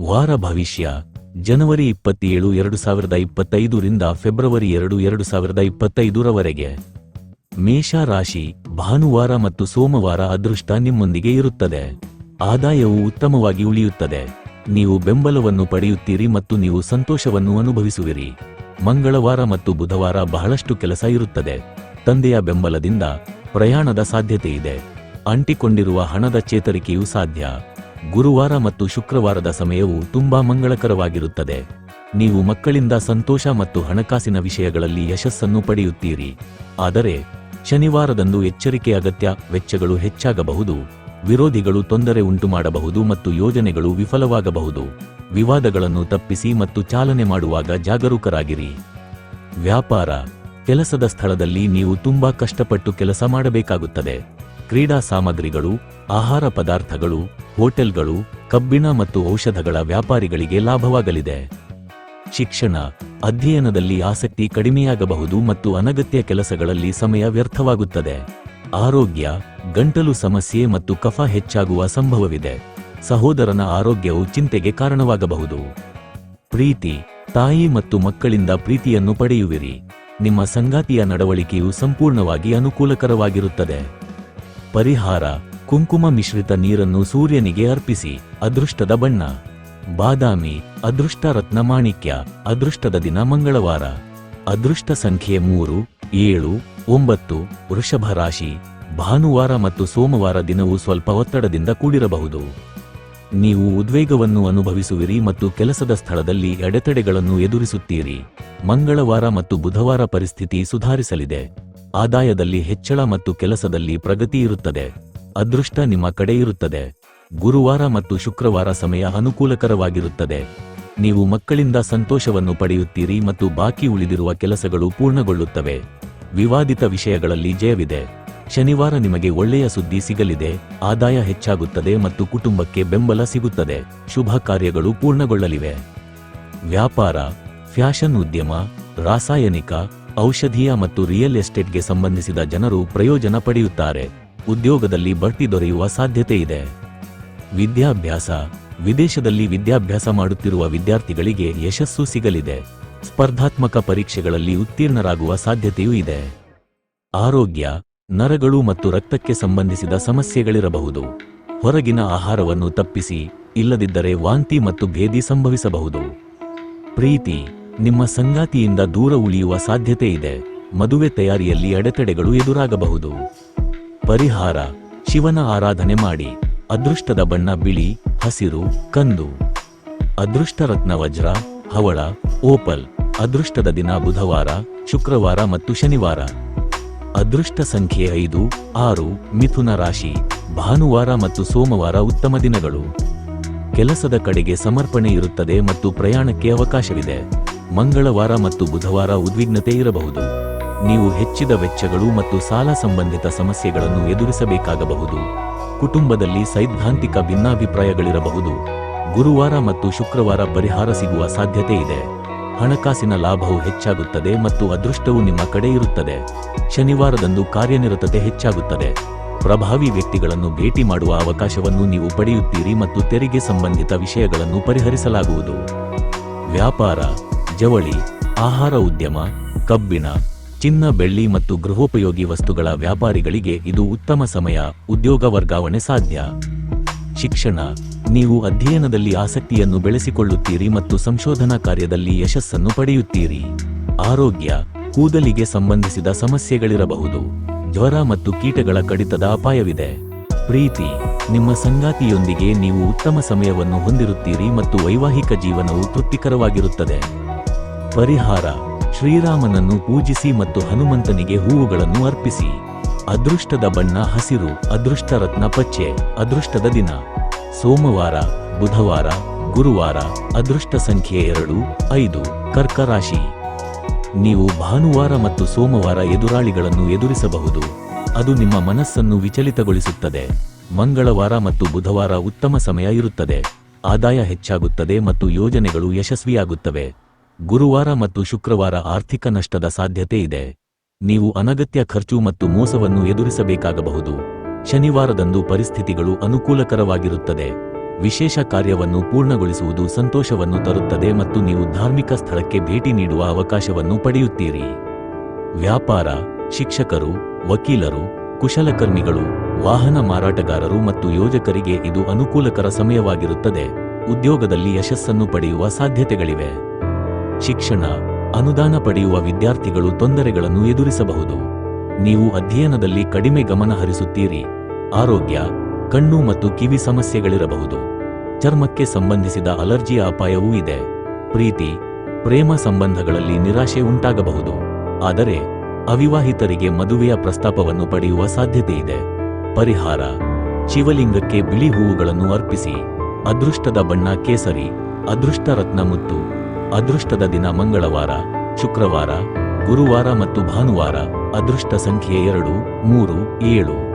ವಾರ ಭವಿಷ್ಯ, ಜನವರಿ ಇಪ್ಪತ್ತೇಳು, ಎರಡು ಸಾವಿರದ ಇಪ್ಪತ್ತೈದರಿಂದ ಫೆಬ್ರವರಿ ಎರಡು ಎರಡು ಸಾವಿರದ ಇಪ್ಪತ್ತೈದರವರೆಗೆ. ಮೇಷ ರಾಶಿ ಭಾನುವಾರ ಮತ್ತು ಸೋಮವಾರ ಅದೃಷ್ಟ ನಿಮ್ಮೊಂದಿಗೆ ಇರುತ್ತದೆ. ಆದಾಯವು ಉತ್ತಮವಾಗಿ ಉಳಿಯುತ್ತದೆ. ನೀವು ಬೆಂಬಲವನ್ನು ಪಡೆಯುತ್ತೀರಿ ಮತ್ತು ನೀವು ಸಂತೋಷವನ್ನು ಅನುಭವಿಸುವಿರಿ. ಮಂಗಳವಾರ ಮತ್ತು ಬುಧವಾರ ಬಹಳಷ್ಟು ಕೆಲಸ ಇರುತ್ತದೆ. ತಂದೆಯ ಬೆಂಬಲದಿಂದ ಪ್ರಯಾಣದ ಸಾಧ್ಯತೆ ಇದೆ. ಅಂಟಿಕೊಂಡಿರುವ ಹಣದ ಚೇತರಿಕೆಯೂ ಸಾಧ್ಯ. ಗುರುವಾರ ಮತ್ತು ಶುಕ್ರವಾರದ ಸಮಯವು ತುಂಬಾ ಮಂಗಳಕರವಾಗಿರುತ್ತದೆ. ನೀವು ಮಕ್ಕಳಿಂದ ಸಂತೋಷ ಮತ್ತು ಹಣಕಾಸಿನ ವಿಷಯಗಳಲ್ಲಿ ಯಶಸ್ಸನ್ನು ಪಡೆಯುತ್ತೀರಿ. ಆದರೆ, ಶನಿವಾರದಂದು ಎಚ್ಚರಿಕೆ ಅಗತ್ಯ ವೆಚ್ಚಗಳು ಹೆಚ್ಚಾಗಬಹುದು, ವಿರೋಧಿಗಳು ತೊಂದರೆ ಉಂಟುಮಾಡಬಹುದು ಮತ್ತು ಯೋಜನೆಗಳು ವಿಫಲವಾಗಬಹುದು. ವಿವಾದಗಳನ್ನು ತಪ್ಪಿಸಿ ಮತ್ತು ಚಾಲನೆ ಮಾಡುವಾಗ ಜಾಗರೂಕರಾಗಿರಿ. ವ್ಯಾಪಾರ, ಕೆಲಸದ ಸ್ಥಳದಲ್ಲಿ ನೀವು ತುಂಬಾ ಕಷ್ಟಪಟ್ಟು ಕೆಲಸ ಮಾಡಬೇಕಾಗುತ್ತದೆ. ಕ್ರೀಡಾ ಸಾಮಗ್ರಿಗಳು, ಆಹಾರ ಪದಾರ್ಥಗಳು ಹೋಟೆಲ್ಗಳು, ಕಬ್ಬಿಣ ಮತ್ತು ಔಷಧಗಳ ವ್ಯಾಪಾರಿಗಳಿಗೆ ಲಾಭವಾಗಲಿದೆ. ಶಿಕ್ಷಣ, ಅಧ್ಯಯನದಲ್ಲಿ ಆಸಕ್ತಿ ಕಡಿಮೆಯಾಗಬಹುದು ಮತ್ತು ಅನಗತ್ಯ ಕೆಲಸಗಳಲ್ಲಿ ಸಮಯ ವ್ಯರ್ಥವಾಗುತ್ತದೆ. ಆರೋಗ್ಯ, ಗಂಟಲು ಸಮಸ್ಯೆ ಮತ್ತು ಕಫ ಹೆಚ್ಚಾಗುವ ಸಂಭವವಿದೆ. ಸಹೋದರನ ಆರೋಗ್ಯವು ಚಿಂತೆಗೆ ಕಾರಣವಾಗಬಹುದು. ಪ್ರೀತಿ, ತಾಯಿ ಮತ್ತು ಮಕ್ಕಳಿಂದ ಪ್ರೀತಿಯನ್ನು ಪಡೆಯುವಿರಿ. ನಿಮ್ಮ ಸಂಗಾತಿಯ ನಡವಳಿಕೆಯು ಸಂಪೂರ್ಣವಾಗಿ ಅನುಕೂಲಕರವಾಗಿರುತ್ತದೆ. ಪರಿಹಾರ ಕುಂಕುಮ ಮಿಶ್ರಿತ ನೀರನ್ನು ಸೂರ್ಯನಿಗೆ ಅರ್ಪಿಸಿ, ಅದೃಷ್ಟದ ಬಣ್ಣ. ಬಾದಾಮಿ, ಅದೃಷ್ಟ ರತ್ನ ಮಾಣಿಕ್ಯ, ಅದೃಷ್ಟದ ದಿನ ಮಂಗಳವಾರ. ಅದೃಷ್ಟ ಸಂಖ್ಯೆ ಮೂರು, ಏಳು, ಒಂಬತ್ತು, ವೃಷಭ ರಾಶಿ. ಭಾನುವಾರ ಮತ್ತು ಸೋಮವಾರ ದಿನವು ಸ್ವಲ್ಪ ಒತ್ತಡದಿಂದ ಕೂಡಿರಬಹುದು. ನೀವು ಉದ್ವೇಗವನ್ನು ಅನುಭವಿಸುವಿರಿ ಮತ್ತು ಕೆಲಸದ ಸ್ಥಳದಲ್ಲಿ ಎಡೆತಡೆಗಳನ್ನು ಎದುರಿಸುತ್ತೀರಿ. ಮಂಗಳವಾರ ಮತ್ತು ಬುಧವಾರ ಪರಿಸ್ಥಿತಿ ಸುಧಾರಿಸಲಿದೆ. ಆದಾಯದಲ್ಲಿ ಹೆಚ್ಚಳ ಮತ್ತು ಕೆಲಸದಲ್ಲಿ ಪ್ರಗತಿ ಇರುತ್ತದೆ. ಅದೃಷ್ಟ ನಿಮ್ಮ ಕಡೆ ಇರುತ್ತದೆ. ಗುರುವಾರ ಮತ್ತು ಶುಕ್ರವಾರ ಸಮಯ ಅನುಕೂಲಕರವಾಗಿರುತ್ತದೆ. ನೀವು ಮಕ್ಕಳಿಂದ ಸಂತೋಷವನ್ನು ಪಡೆಯುತ್ತೀರಿ ಮತ್ತು ಬಾಕಿ ಉಳಿದಿರುವ ಕೆಲಸಗಳು ಪೂರ್ಣಗೊಳ್ಳುತ್ತವೆ. ವಿವಾದಿತ ವಿಷಯಗಳಲ್ಲಿ ಜಯವಿದೆ. ಶನಿವಾರ ನಿಮಗೆ ಒಳ್ಳೆಯ ಸುದ್ದಿ ಸಿಗಲಿದೆ, ಆದಾಯ ಹೆಚ್ಚಾಗುತ್ತದೆ ಮತ್ತು ಕುಟುಂಬಕ್ಕೆ ಬೆಂಬಲ ಸಿಗುತ್ತದೆ. ಶುಭ ಕಾರ್ಯಗಳು ಪೂರ್ಣಗೊಳ್ಳಲಿವೆ. ವ್ಯಾಪಾರ, ಫ್ಯಾಷನ್ ಉದ್ಯಮ, ರಾಸಾಯನಿಕ, ಔಷಧೀಯ ಮತ್ತು ರಿಯಲ್ ಎಸ್ಟೇಟ್ಗೆ ಸಂಬಂಧಿಸಿದ ಜನರು ಪ್ರಯೋಜನ ಪಡೆಯುತ್ತಾರೆ. ಉದ್ಯೋಗದಲ್ಲಿ ಬಡ್ತಿ ದೊರೆಯುವ ಸಾಧ್ಯತೆ ಇದೆ. ವಿದ್ಯಾಭ್ಯಾಸ, ವಿದೇಶದಲ್ಲಿ ವಿದ್ಯಾಭ್ಯಾಸ ಮಾಡುತ್ತಿರುವ ವಿದ್ಯಾರ್ಥಿಗಳಿಗೆ ಯಶಸ್ಸು ಸಿಗಲಿದೆ. ಸ್ಪರ್ಧಾತ್ಮಕ ಪರೀಕ್ಷೆಗಳಲ್ಲಿ ಉತ್ತೀರ್ಣರಾಗುವ ಸಾಧ್ಯತೆಯೂ ಇದೆ. ಆರೋಗ್ಯ, ನರಗಳು ಮತ್ತು ರಕ್ತಕ್ಕೆ ಸಂಬಂಧಿಸಿದ ಸಮಸ್ಯೆಗಳಿರಬಹುದು. ಹೊರಗಿನ ಆಹಾರವನ್ನು ತಪ್ಪಿಸಿ, ಇಲ್ಲದಿದ್ದರೆ ವಾಂತಿ ಮತ್ತು ಭೇದಿ ಸಂಭವಿಸಬಹುದು. ಪ್ರೀತಿ, ನಿಮ್ಮ ಸಂಗಾತಿಯಿಂದ ದೂರ ಉಳಿಯುವ ಸಾಧ್ಯತೆ ಇದೆ. ಮದುವೆ ತಯಾರಿಯಲ್ಲಿ ಅಡೆತಡೆಗಳು ಎದುರಾಗಬಹುದು. ಪರಿಹಾರ, ಶಿವನ ಆರಾಧನೆ ಮಾಡಿ, ಅದೃಷ್ಟದ ಬಣ್ಣ ಬಿಳಿ, ಹಸಿರು, ಕಂದು. ಅದೃಷ್ಟ ರತ್ನ ವಜ್ರ, ಹವಳ, ಓಪಲ್. ಅದೃಷ್ಟದ ದಿನ ಬುಧವಾರ, ಶುಕ್ರವಾರ ಮತ್ತು ಶನಿವಾರ. ಅದೃಷ್ಟ ಸಂಖ್ಯೆ ಐದು, ಆರು, ಮಿಥುನ ರಾಶಿ, ಭಾನುವಾರ ಮತ್ತು ಸೋಮವಾರ ಉತ್ತಮ ದಿನಗಳು. ಕೆಲಸದ ಕಡೆಗೆ ಸಮರ್ಪಣೆ ಇರುತ್ತದೆ ಮತ್ತು ಪ್ರಯಾಣಕ್ಕೆ ಅವಕಾಶವಿದೆ. ಮಂಗಳವಾರ ಮತ್ತು ಬುಧವಾರ ಉದ್ವಿಗ್ನತೆ ಇರಬಹುದು. ನೀವು ಹೆಚ್ಚಿದ ವೆಚ್ಚಗಳು ಮತ್ತು ಸಾಲ ಸಂಬಂಧಿತ ಸಮಸ್ಯೆಗಳನ್ನು ಎದುರಿಸಬೇಕಾಗಬಹುದು. ಕುಟುಂಬದಲ್ಲಿ ಸೈದ್ಧಾಂತಿಕ ಭಿನ್ನಾಭಿಪ್ರಾಯಗಳಿರಬಹುದು. ಗುರುವಾರ ಮತ್ತು ಶುಕ್ರವಾರ ಪರಿಹಾರ ಸಿಗುವ ಸಾಧ್ಯತೆ ಇದೆ. ಹಣಕಾಸಿನ ಲಾಭವು ಹೆಚ್ಚಾಗುತ್ತದೆ ಮತ್ತು ಅದೃಷ್ಟವು ನಿಮ್ಮ ಕಡೆ ಇರುತ್ತದೆ. ಶನಿವಾರದಂದು ಕಾರ್ಯನಿರತತೆ ಹೆಚ್ಚಾಗುತ್ತದೆ. ಪ್ರಭಾವಿ ವ್ಯಕ್ತಿಗಳನ್ನು ಭೇಟಿ ಮಾಡುವ ಅವಕಾಶವನ್ನು ನೀವು ಪಡೆಯುತ್ತೀರಿ ಮತ್ತು ತೆರಿಗೆ ಸಂಬಂಧಿತ ವಿಷಯಗಳನ್ನು ಪರಿಹರಿಸಲಾಗುವುದು. ವ್ಯಾಪಾರ, ಜವಳಿ, ಆಹಾರ ಉದ್ಯಮ, ಕಬ್ಬಿಣ ಚಿನ್ನ, ಬೆಳ್ಳಿ ಮತ್ತು ಗೃಹೋಪಯೋಗಿ ವಸ್ತುಗಳ ವ್ಯಾಪಾರಿಗಳಿಗೆ ಇದು ಉತ್ತಮ ಸಮಯ, ಉದ್ಯೋಗ ವರ್ಗಾವಣೆ ಸಾಧ್ಯ. ಶಿಕ್ಷಣ. ನೀವು ಅಧ್ಯಯನದಲ್ಲಿ ಆಸಕ್ತಿಯನ್ನು ಬೆಳೆಸಿಕೊಳ್ಳುತ್ತೀರಿ ಮತ್ತು ಸಂಶೋಧನಾ ಕಾರ್ಯದಲ್ಲಿ ಯಶಸ್ಸನ್ನು ಪಡೆಯುತ್ತೀರಿ. ಆರೋಗ್ಯ. ಕೂದಲಿಗೆ ಸಂಬಂಧಿಸಿದ ಸಮಸ್ಯೆಗಳಿರಬಹುದು. ಜ್ವರ ಮತ್ತು ಕೀಟಗಳ ಕಡಿತದ ಅಪಾಯವಿದೆ. ಪ್ರೀತಿ. ನಿಮ್ಮ ಸಂಗಾತಿಯೊಂದಿಗೆ ನೀವು ಉತ್ತಮ ಸಮಯವನ್ನು ಹೊಂದಿರುತ್ತೀರಿ ಮತ್ತು ವೈವಾಹಿಕ ಜೀವನವು ತೃಪ್ತಿಕರವಾಗಿರುತ್ತದೆ. ಪರಿಹಾರ. ಶ್ರೀರಾಮನನ್ನು ಪೂಜಿಸಿ ಮತ್ತು ಹನುಮಂತನಿಗೆ ಹೂವುಗಳನ್ನು ಅರ್ಪಿಸಿ. ಅದೃಷ್ಟದ ಬಣ್ಣ ಹಸಿರು ಅದೃಷ್ಟ ರತ್ನ ಪಚ್ಚೆ, ಅದೃಷ್ಟದ ದಿನ. ಸೋಮವಾರ, ಬುಧವಾರ, ಗುರುವಾರ, ಅದೃಷ್ಟ ಸಂಖ್ಯೆ ಎರಡು, ಐದು ಕರ್ಕ ರಾಶಿ ನೀವು ಭಾನುವಾರ ಮತ್ತು ಸೋಮವಾರ ಎದುರಾಳಿಗಳನ್ನು ಎದುರಿಸಬಹುದು. ಅದು ನಿಮ್ಮ ಮನಸ್ಸನ್ನು ವಿಚಲಿತಗೊಳಿಸುತ್ತದೆ. ಮಂಗಳವಾರ ಮತ್ತು ಬುಧವಾರ ಉತ್ತಮ ಸಮಯ ಇರುತ್ತದೆ. ಆದಾಯ ಹೆಚ್ಚಾಗುತ್ತದೆ ಮತ್ತು ಯೋಜನೆಗಳು ಯಶಸ್ವಿಯಾಗುತ್ತವೆ. ಗುರುವಾರ ಮತ್ತು ಶುಕ್ರವಾರ ಆರ್ಥಿಕ ನಷ್ಟದ ಸಾಧ್ಯತೆ ಇದೆ. ನೀವು ಅನಗತ್ಯ ಖರ್ಚು ಮತ್ತು ಮೋಸವನ್ನು ಎದುರಿಸಬೇಕಾಗಬಹುದು. ಶನಿವಾರದಂದು ಪರಿಸ್ಥಿತಿಗಳು ಅನುಕೂಲಕರವಾಗಿರುತ್ತದೆ. ವಿಶೇಷ ಕಾರ್ಯವನ್ನು ಪೂರ್ಣಗೊಳಿಸುವುದು ಸಂತೋಷವನ್ನು ತರುತ್ತದೆ ಮತ್ತು ನೀವು ಧಾರ್ಮಿಕ ಸ್ಥಳಕ್ಕೆ ಭೇಟಿ ನೀಡುವ ಅವಕಾಶವನ್ನು ಪಡೆಯುತ್ತೀರಿ. ವ್ಯಾಪಾರ, ಶಿಕ್ಷಕರು, ವಕೀಲರು, ಕುಶಲಕರ್ಮಿಗಳು, ವಾಹನ ಮಾರಾಟಗಾರರು ಮತ್ತು ಯೋಜಕರಿಗೆ ಇದು ಅನುಕೂಲಕರ ಸಮಯವಾಗಿರುತ್ತದೆ. ಉದ್ಯೋಗದಲ್ಲಿ ಯಶಸ್ಸನ್ನು ಪಡೆಯುವ ಸಾಧ್ಯತೆಗಳಿವೆ. ಶಿಕ್ಷಣ, ಅನುದಾನ ಪಡೆಯುವ ವಿದ್ಯಾರ್ಥಿಗಳು ತೊಂದರೆಗಳನ್ನು ಎದುರಿಸಬಹುದು. ನೀವು ಅಧ್ಯಯನದಲ್ಲಿ ಕಡಿಮೆ ಗಮನ ಹರಿಸುತ್ತೀರಿ. ಆರೋಗ್ಯ, ಕಣ್ಣು ಮತ್ತು ಕಿವಿ ಸಮಸ್ಯೆಗಳಿರಬಹುದು. ಚರ್ಮಕ್ಕೆ ಸಂಬಂಧಿಸಿದ ಅಲರ್ಜಿಯ ಅಪಾಯವೂ ಇದೆ. ಪ್ರೀತಿ, ಪ್ರೇಮ ಸಂಬಂಧಗಳಲ್ಲಿ ನಿರಾಶೆ ಉಂಟಾಗಬಹುದು. ಆದರೆ, ಅವಿವಾಹಿತರಿಗೆ ಮದುವೆಯ ಪ್ರಸ್ತಾಪವನ್ನು ಪಡೆಯುವ ಸಾಧ್ಯತೆಯಿದೆ ಪರಿಹಾರ, ಶಿವಲಿಂಗಕ್ಕೆ ಬಿಳಿ ಹೂವುಗಳನ್ನು ಅರ್ಪಿಸಿ, ಅದೃಷ್ಟದ ಬಣ್ಣ ಕೇಸರಿ ಅದೃಷ್ಟ ರತ್ನ ಮುತ್ತು ಅದೃಷ್ಟದ ದಿನ ಮಂಗಳವಾರ ಶುಕ್ರವಾರ ಗುರುವಾರ ಮತ್ತು ಭಾನುವಾರ ಅದೃಷ್ಟ ಸಂಖ್ಯೆ ಎರಡು ಮೂರು ಏಳು.